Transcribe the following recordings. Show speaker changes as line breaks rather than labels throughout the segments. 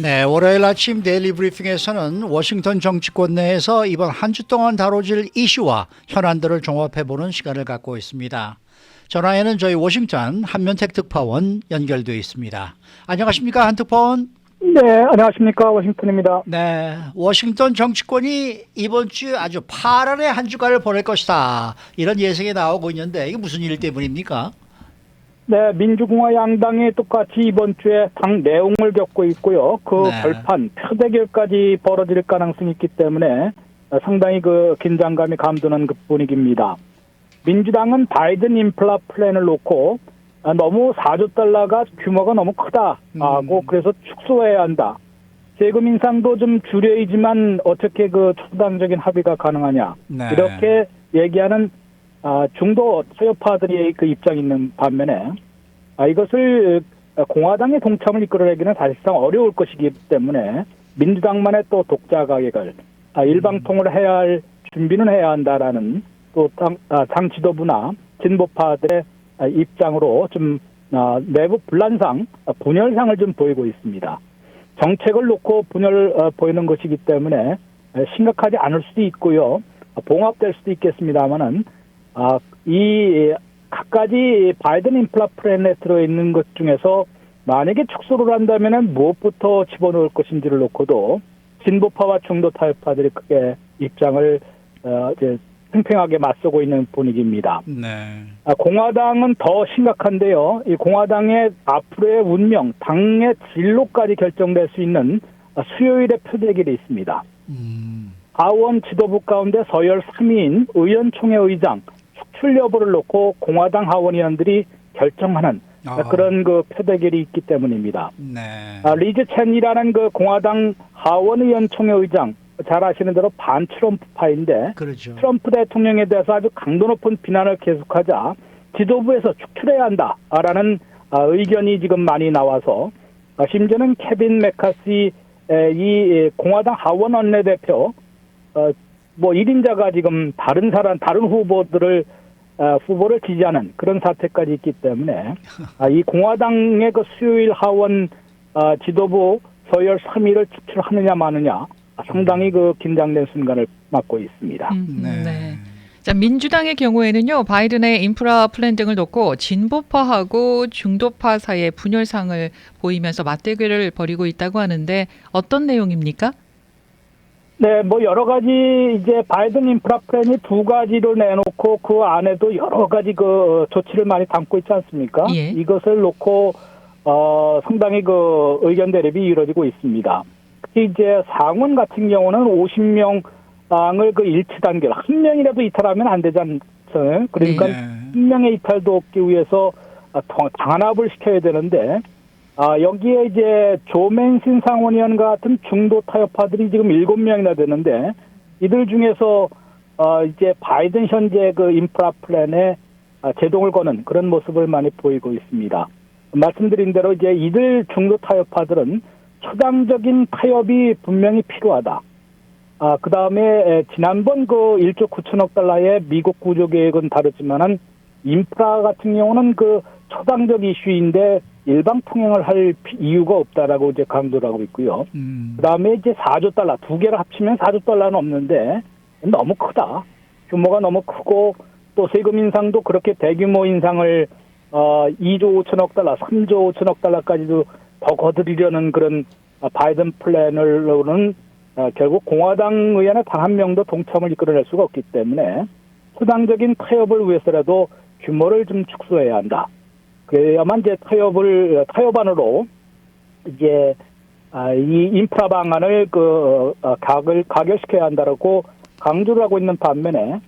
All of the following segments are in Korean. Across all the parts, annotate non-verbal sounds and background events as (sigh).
네, 월요일 아침 데일리 브리핑에서는 워싱턴 정치권 내에서 이번 한 주 동안 다뤄질 이슈와 현안들을 종합해보는 시간을 갖고 있습니다. 전화에는 저희 워싱턴 한면택 특파원 연결되어 있습니다. 안녕하십니까 한 특파원?
네, 안녕하십니까. 워싱턴입니다.
네, 워싱턴 정치권이 이번 주 아주 파란의 한 주간을 보낼 것이다. 이런 예상이 나오고 있는데 이게 무슨 일 때문입니까?
네, 민주공화 양당이 똑같이 이번 주에 당 내용을 겪고 있고요. 그
네.
결판, 표대결까지 벌어질 가능성이 있기 때문에 상당히 그 긴장감이 감도는 그 분위기입니다. 민주당은 바이든 인플라 플랜을 놓고 아, 너무 4조 달러가 규모가 너무 크다 하고
음.
그래서 축소해야 한다. 세금 인상도 좀 줄여야지만 어떻게 그 초당적인 합의가 가능하냐.
네.
이렇게 얘기하는 아, 중도 타협파들의 그 입장이 있는 반면에 아, 이것을 공화당의 동참을 이끌어내기는 사실상 어려울 것이기 때문에 민주당만의 또 독자 가격을 아, 일방통을 해야 할 준비는 해야 한다라는 또 당, 아, 당 지도부나 진보파들의 아, 입장으로 좀 아, 내부 분란상, 아, 분열상을 좀 보이고 있습니다. 정책을 놓고 분열 어, 보이는 것이기 때문에 에, 심각하지 않을 수도 있고요. 아, 봉합될 수도 있겠습니다만은 아, 이 각가지 바이든 인플라 플랜에 들어있는 것 중에서 만약에 축소를 한다면은 무엇부터 집어넣을 것인지를 놓고도 진보파와 중도 타협파들이 크게 입장을 어, 이제 팽팽하게 맞서고 있는 분위기입니다.
네.
아, 공화당은 더 심각한데요. 이 공화당의 앞으로의 운명, 당의 진로까지 결정될 수 있는 아, 수요일의 표대결이 있습니다.
음,
하원 지도부 가운데 서열 3위인 의원총회 의장 축출 여부를 놓고 공화당 하원 의원들이 결정하는
아.
그런 그 표대결이 있기 때문입니다.
네.
아, 리즈 첸이라는 그 공화당 하원 의원 총회 의장 잘 아시는 대로 반 트럼프파인데
그렇죠.
트럼프 대통령에 대해서 아주 강도 높은 비난을 계속하자 지도부에서 축출해야 한다라는 아, 의견이 지금 많이 나와서 아, 심지어는 케빈 메카시 에, 이 공화당 하원 원내대표 어, 뭐 1인자가 지금 다른 사람 다른 후보들을 어, 후보를 지지하는 그런 사태까지 있기 때문에 (laughs) 아, 이 공화당의 그 수요일 하원 아, 지도부 서열 3위를 축출하느냐 마느냐 아, 상당히 그 긴장된 순간을 맞고 있습니다.
음,
네.
네. 자, 민주당의 경우에는요, 바이든의 인프라 플랜 등을 놓고 진보파하고 중도파 사이의 분열상을 보이면서 맞대결을 벌이고 있다고 하는데 어떤 내용입니까?
네, 뭐 여러 가지 이제 바이든 인프라 플랜이 두 가지를 내놓고 그 안에도 여러 가지 그 조치를 많이 담고 있지 않습니까?
예.
이것을 놓고 어 상당히 그 의견 대립이 이루어지고 있습니다. 특히 이제 상원 같은 경우는 50명을 그 일치 단결 한 명이라도 이탈하면 안 되지 않잖아요. 그러니까
네.
한 명의 이탈도 없기 위해서 아, 당- 단합을 시켜야 되는데 아, 여기에 이제 조맨신 상원의원 같은 중도 타협파들이 지금 일곱 명이나 되는데 이들 중에서 어, 이제 바이든 현재 그 인프라 플랜에 아, 제동을 거는 그런 모습을 많이 보이고 있습니다. 말씀드린 대로 이제 이들 중도 타협파들은 초당적인 타협이 분명히 필요하다. 아, 그 다음에 지난번 그 1조 9천억 달러의 미국 구조 계획은 다르지만은 인프라 같은 경우는 그 초당적 이슈인데 일방 통행을 할 피- 이유가 없다라고 이제 강조를 하고 있고요.
음,
그 다음에 이제 4조 달러, 두 개를 합치면 4조 달러는 없는데 너무 크다. 규모가 너무 크고 또 세금 인상도 그렇게 대규모 인상을 어 2조 5천억 달러, 3조 5천억 달러까지도 더 거두리려는 그런 아, 바이든 플랜으로는 어, 결국 공화당 의원의 단 한 명도 동참을 이끌어낼 수가 없기 때문에 수당적인 타협을 위해서라도 규모를 좀 축소해야 한다. 그래야만 이제 타협을 타협안으로 이제 아, 이 인프라 방안을 그 어, 각을 가결시켜야 한다라고 강조를 하고 있는 반면에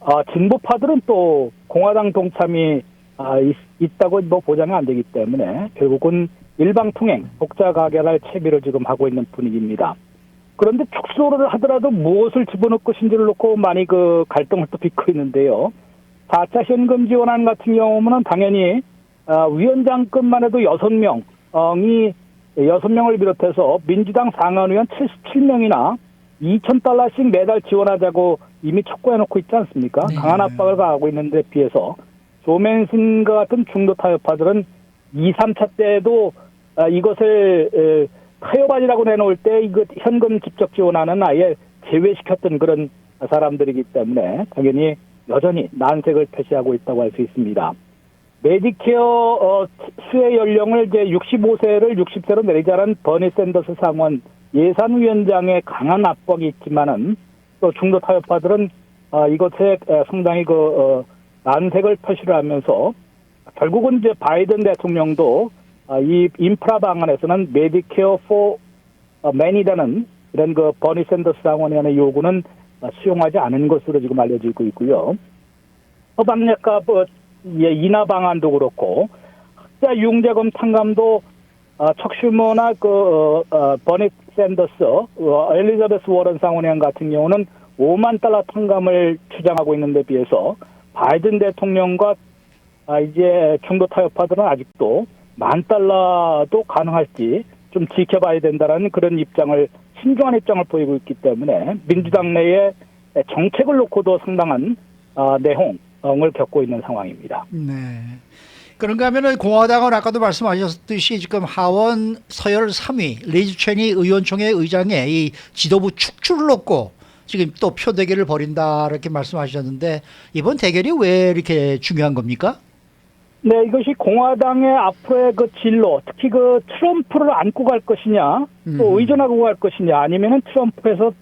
아, 진보파들은 또 공화당 동참이 아, 있, 다고 뭐 보장이 안 되기 때문에 결국은 일방 통행, 독자 가결할 채비를 지금 하고 있는 분위기입니다. 그런데 축소를 하더라도 무엇을 집어넣을 것인지를 놓고 많이 그 갈등을 또 빚고 있는데요. 4차 현금 지원안 같은 경우는 당연히 아, 위원장급만 해도 6명이 6명을 비롯해서 민주당 상원의원 77명이나 2천 달러씩 매달 지원하자고 이미 촉구해놓고 있지 않습니까?
네.
강한 압박을 가하고 있는데 비해서 조맨슨과 같은 중도 타협파들은 2, 3차 때도 아, 이것을 에, 타협안이라고 내놓을 때 이거 현금 직접 지원하는 아예 제외시켰던 그런 사람들이기 때문에 당연히 여전히 난색을 표시하고 있다고 할 수 있습니다. 메디케어 어, 수혜 연령을 이제 65세를 60세로 내리자는 버니 샌더스 상원 예산위원장의 강한 압박이 있지만은 또 중도 타협파들은 아, 이것에 에, 상당히 그 어, 난색을 표시를 하면서 결국은 이제 바이든 대통령도 아, 이 인프라 방안에서는 메디케어 포 맨이라는 이런 그 버니 샌더스 상원의 요구는 아, 수용하지 않은 것으로 지금 알려지고 있고요. 허방약가 뭐, 예, 인하 방안도 그렇고 학자 융자금 탕감도 아, 척슈머나 그 어, 어, 버니 샌더스, 어, 엘리자베스 워런 상원의원 같은 경우는 5만 달러 탕감을 주장하고 있는데 비해서 바이든 대통령과 아, 이제 중도 타협파들은 아직도 만 달러도 가능할지 좀 지켜봐야 된다라는 그런 입장을 신중한 입장을 보이고 있기 때문에 민주당 내에 정책을 놓고도 상당한 아, 내홍 을 겪고 있는 상황입니다.
네. 그런가 하면은 공화당은 아까도 말씀하셨듯이 지금 하원 서열 3위 리즈 체니 의원총회 의장의 이 지도부 축출을 놓고 지금 또 표 대결을 벌인다 이렇게 말씀하셨는데 이번 대결이 왜 이렇게 중요한 겁니까?
네, 이것이 공화당의 앞으로의 그 진로, 특히 그 트럼프를 안고 갈 것이냐, 또
음.
의존하고 갈 것이냐, 아니면은 트럼프에서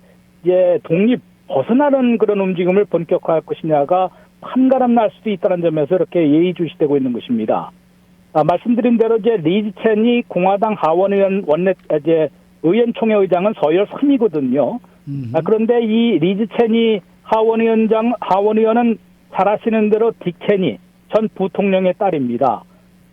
이제 독립 벗어나는 그런 움직임을 본격화할 것이냐가 판가름 날 수도 있다는 점에서 이렇게 예의주시되고 있는 것입니다. 아, 말씀드린 대로 이제 리즈 첸이 공화당 하원의원 원내 이제 의원총회 의장은 서열 3위거든요.
음.
아, 그런데 이 리즈 체니 하원의원장 하원의원은 잘 아시는 대로 딕 체니 전 부통령의 딸입니다.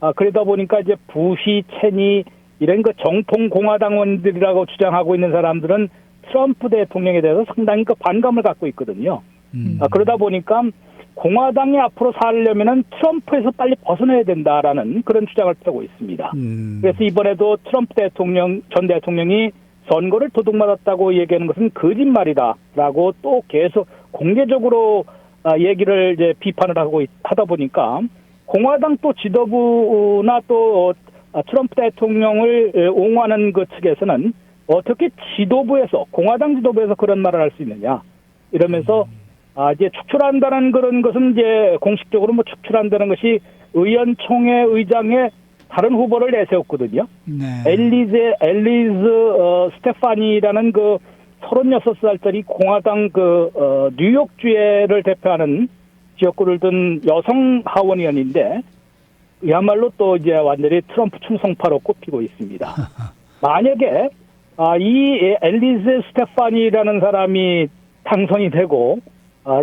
아, 그러다 보니까 이제 부시 체니 이런 그 정통 공화당원들이라고 주장하고 있는 사람들은 트럼프 대통령에 대해서 상당히 그 반감을 갖고 있거든요.
음.
아, 그러다 보니까 공화당이 앞으로 살려면은 트럼프에서 빨리 벗어나야 된다라는 그런 주장을 펴고 있습니다.
음.
그래서 이번에도 트럼프 대통령 전 대통령이 선거를 도둑맞았다고 얘기하는 것은 거짓말이다라고 또 계속 공개적으로 아, 얘기를 이제 비판을 하고 있- 하다 보니까 공화당 또 지도부나 또 어, 트럼프 대통령을 에, 옹호하는 그 측에서는 어떻게 지도부에서 공화당 지도부에서 그런 말을 할 수 있느냐 이러면서 아 이제 축출한다는 그런 것은 이제 공식적으로 뭐 축출한다는 것이 의원총회 의장의 다른 후보를 내세웠거든요.
네.
엘리제 엘리즈 어, 스테파니라는 그 36살짜리 공화당 그 어, 뉴욕주에를 대표하는 지역구를 둔 여성 하원의원인데 이야말로 또 이제 완전히 트럼프 충성파로 꼽히고 있습니다. (laughs) 만약에 아, 이 엘리즈 스테파니라는 사람이 당선이 되고 아,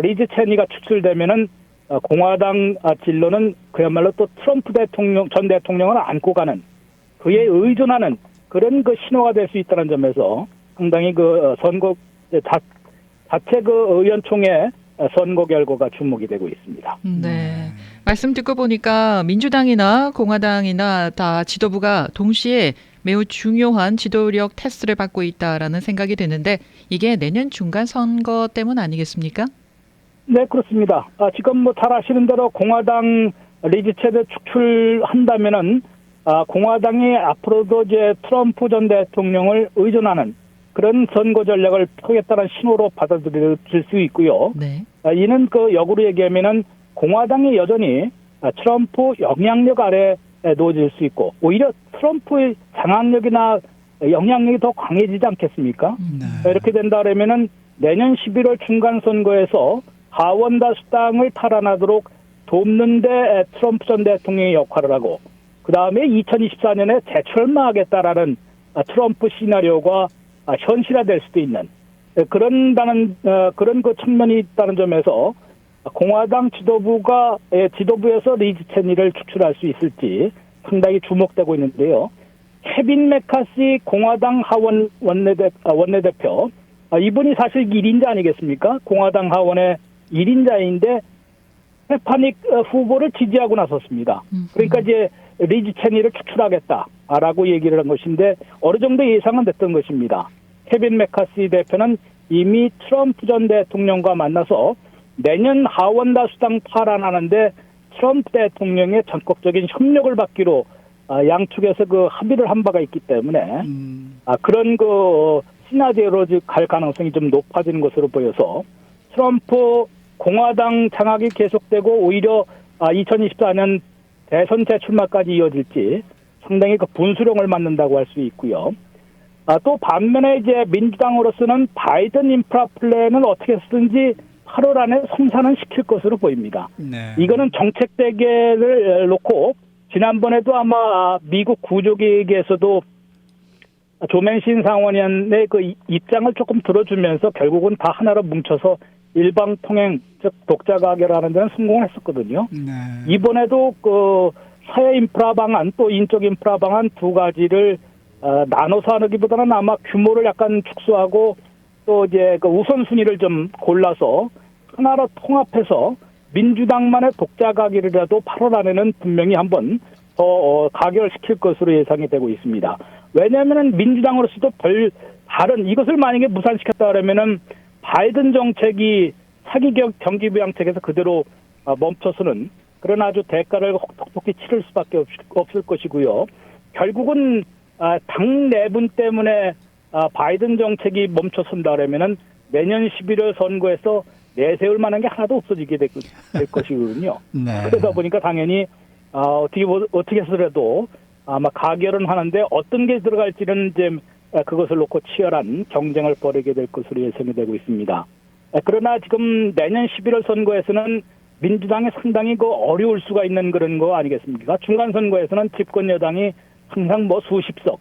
리즈 체니가 추출되면은 아, 공화당 아, 진로는 그야말로 또 트럼프 대통령 전 대통령을 안고 가는 그에 의존하는 그런 그 신호가 될 수 있다는 점에서 상당히 그 어, 선거 자, 자체 그 의원총회 어, 선거 결과가 주목이 되고 있습니다.
네. 말씀 듣고 보니까 민주당이나 공화당이나 다 지도부가 동시에 매우 중요한 지도력 테스트를 받고 있다라는 생각이 드는데 이게 내년 중간 선거 때문 아니겠습니까?
네, 그렇습니다. 아, 지금 뭐 잘 아시는 대로 공화당 리즈 체제 축출한다면은 아, 공화당이 앞으로도 이제 트럼프 전 대통령을 의존하는 그런 선거 전략을 펴겠다는 신호로 받아들일 수 있고요.
네.
아, 이는 그 역으로 얘기하면은 공화당이 여전히 아, 트럼프 영향력 아래 놓여질 수 있고 오히려 트럼프의 장악력이나 영향력이 더 강해지지 않겠습니까?
네.
이렇게 된다면은 내년 11월 중간 선거에서 하원 다 수당을 탈환하도록 돕는데 트럼프 전 대통령의 역할을 하고 그 다음에 2024년에 재출마하겠다라는 아, 트럼프 시나리오가 아, 현실화될 수도 있는 예, 그런다는 어, 그런 그 측면이 있다는 점에서 공화당 지도부가 예, 지도부에서 리즈 체니를 축출할 수 있을지 상당히 주목되고 있는데요. 케빈 메카시 공화당 하원 원내대, 아, 원내대표 아, 이분이 사실 1인자 아니겠습니까? 공화당 하원의 1인자인데 스테파닉 어, 후보를 지지하고 나섰습니다.
음.
그러니까 이제 리즈 체니를 축출하겠다라고 얘기를 한 것인데 어느 정도 예상은 됐던 것입니다. 케빈 메카시 대표는 이미 트럼프 전 대통령과 만나서 내년 하원 다수당 탈환하는데 트럼프 대통령의 전격적인 협력을 받기로 아, 양측에서 그 합의를 한 바가 있기 때문에
음,
아, 그런 그 시나리오로 지- 갈 가능성이 좀 높아지는 것으로 보여서 트럼프 공화당 장악이 계속되고 오히려 아, 2024년 대선 재출마까지 이어질지 상당히 그 분수령을 맞는다고 할 수 있고요. 아, 또 반면에 이제 민주당으로서는 바이든 인프라 플랜은 어떻게 쓰든지 8월 안에 성사는 시킬 것으로 보입니다.
네.
이거는 정책 대결을 놓고 지난번에도 아마 미국 구조계획에서도 조맨신 상원의원의 그 이- 입장을 조금 들어주면서 결국은 다 하나로 뭉쳐서 일방 통행 즉 독자 가결하는 데는 성공을 했었거든요.
네.
이번에도 그 사회 인프라 방안 또 인적 인프라 방안 두 가지를 어, 나눠서 하기보다는 아마 규모를 약간 축소하고 또 이제 그 우선순위를 좀 골라서 하나로 통합해서 민주당만의 독자 가결이라도 8월 안에는 분명히 한번 더 어, 가결시킬 것으로 예상이 되고 있습니다. 왜냐하면은 민주당으로서도 별 다른 이것을 만약에 무산시켰다 그러면은 바이든 정책이 사기 경- 경기 부양책에서 그대로 아, 멈춰서는 그런 아주 대가를 혹독히 치를 수밖에 없, 없을 것이고요. 결국은 아, 당 내분 때문에 아, 바이든 정책이 멈춰선다 그러면은 내년 11월 선거에서 내세울 만한 게 하나도 없어지게 될, 것- (laughs) 것이거든요.
네.
그러다 보니까 당연히 아, 어떻게 보- 어떻게 해서라도 아마 가결은 하는데 어떤 게 들어갈지는 이제 아, 그것을 놓고 치열한 경쟁을 벌이게 될 것으로 예상이 되고 있습니다. 아, 그러나 지금 내년 11월 선거에서는 민주당이 상당히 그 어려울 수가 있는 그런 거 아니겠습니까? 중간 선거에서는 집권 여당이 항상 뭐 수십석,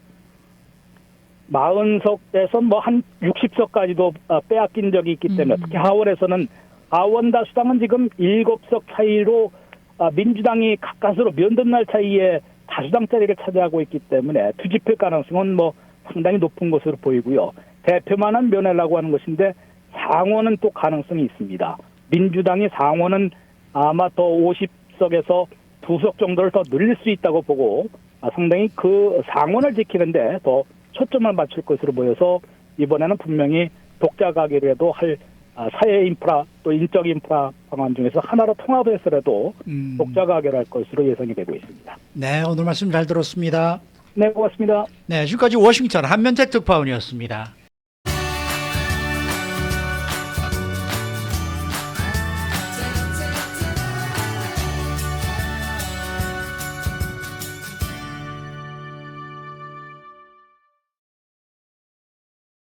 40석에서 뭐한 60석까지도 아, 빼앗긴 적이 있기 때문에
음.
특히 하원에서는 하원 다수당은 지금 7석 차이로 아, 민주당이 가까스로 면접날 차이에 다수당 자리를 차지하고 있기 때문에 뒤집힐 가능성은 뭐 상당히 높은 것으로 보이고요. 대표만은 면하려고 하는 것인데 상원은 또 가능성이 있습니다. 민주당이 상원은 아마 더 50석에서 두석 정도를 더 늘릴 수 있다고 보고 아, 상당히 그 상원을 지키는데 더 초점을 맞출 것으로 보여서 이번에는 분명히 독자 가결이라도 할 아, 사회 인프라 또 인적 인프라 방안 중에서 하나로 통합해서라도
음,
독자 가결할 것으로 예상이 되고 있습니다.
네, 오늘 말씀 잘 들었습니다.
네, 고맙습니다.
네, 지금까지 워싱턴 한면택 특파원이었습니다.